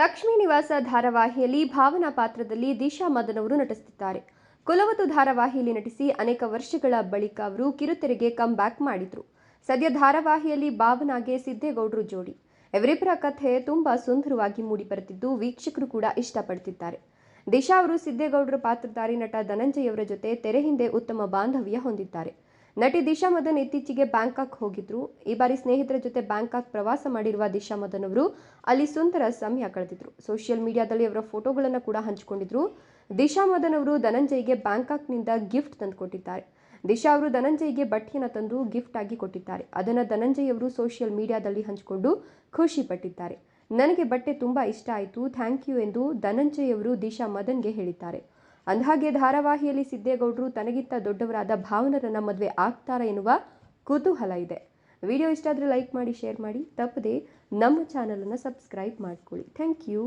ಲಕ್ಷ್ಮೀ ನಿವಾಸ ಧಾರಾವಾಹಿಯಲ್ಲಿ ಭಾವನಾ ಪಾತ್ರದಲ್ಲಿ ದಿಶಾ ಮದನ್ ಅವರು ನಟಿಸುತ್ತಿದ್ದಾರೆ. ಕುಲವತು ಧಾರಾವಾಹಿಯಲ್ಲಿ ನಟಿಸಿ ಅನೇಕ ವರ್ಷಗಳ ಬಳಿಕ ಅವರು ಕಿರುತೆರೆಗೆ ಕಮ್ ಬ್ಯಾಕ್ ಮಾಡಿದ್ರು. ಸದ್ಯ ಧಾರಾವಾಹಿಯಲ್ಲಿ ಭಾವನಾಗೆ ಸಿದ್ದೇಗೌಡರು ಜೋಡಿ. ಇವರಿಬ್ಬರ ಕಥೆ ತುಂಬಾ ಸುಂದರವಾಗಿ ಮೂಡಿಬರುತ್ತಿದ್ದು ವೀಕ್ಷಕರು ಕೂಡ ಇಷ್ಟಪಡ್ತಿದ್ದಾರೆ ದಿಶಾ ಅವರು ಸಿದ್ದೇಗೌಡರ ಪಾತ್ರಧಾರಿ ನಟ ಧನಂಜಯ್ ಅವರ ಜೊತೆ ತೆರೆ ಹಿಂದೆ ಉತ್ತಮ ಬಾಂಧವ್ಯ ಹೊಂದಿದ್ದಾರೆ. ನಟಿ ದಿಶಾ ಮದನ್ ಇತ್ತೀಚೆಗೆ ಬ್ಯಾಂಕಾಕ್ ಹೋಗಿದ್ರು. ಈ ಬಾರಿ ಸ್ನೇಹಿತರ ಜೊತೆ ಬ್ಯಾಂಕಾಕ್ ಪ್ರವಾಸ ಮಾಡಿರುವ ದಿಶಾ ಮದನ್ ಅವರು ಅಲ್ಲಿ ಸುಂದರ ಸಮಯ ಕಳೆದಿದ್ರು. ಸೋಷಿಯಲ್ ಮೀಡಿಯಾದಲ್ಲಿ ಅವರ ಫೋಟೋಗಳನ್ನು ಕೂಡ ಹಂಚಿಕೊಂಡಿದ್ರು. ದಿಶಾ ಮದನ್ ಅವರು ಧನಂಜಯ್ಗೆ ಬ್ಯಾಂಕಾಕ್ನಿಂದ ಗಿಫ್ಟ್ ತಂದುಕೊಟ್ಟಿದ್ದಾರೆ. ದಿಶಾ ಅವರು ಧನಂಜಯ್ಗೆ ಬಟ್ಟೆಯನ್ನು ತಂದು ಗಿಫ್ಟ್ ಆಗಿ ಕೊಟ್ಟಿದ್ದಾರೆ. ಅದನ್ನು ಧನಂಜಯ್ ಅವರು ಸೋಷಿಯಲ್ ಮೀಡಿಯಾದಲ್ಲಿ ಹಂಚಿಕೊಂಡು ಖುಷಿ ಪಟ್ಟಿದ್ದಾರೆ. ನನಗೆ ಬಟ್ಟೆ ತುಂಬ ಇಷ್ಟ ಆಯಿತು, ಥ್ಯಾಂಕ್ ಯು ಎಂದು ಧನಂಜಯ್ ಅವರು ದಿಶಾ ಮದನ್ಗೆ ಹೇಳಿದ್ದಾರೆ. ಅಂದಹಾಗೆ ಧಾರಾವಾಹಿಯಲ್ಲಿ ಸಿದ್ದೇಗೌಡರು ತನಗಿಂತ ದೊಡ್ಡವರಾದ ಭಾವನರನ್ನ ಮದುವೆ ಆಗ್ತಾರಾ ಎನ್ನುವ ಕುತೂಹಲ ಇದೆ. ವಿಡಿಯೋ ಇಷ್ಟ ಆದರೆ ಲೈಕ್ ಮಾಡಿ, ಶೇರ್ ಮಾಡಿ. ತಪ್ಪದೆ ನಮ್ಮ ಚಾನಲನ್ನು ಸಬ್ಸ್ಕ್ರೈಬ್ ಮಾಡ್ಕೊಳ್ಳಿ. Thank you.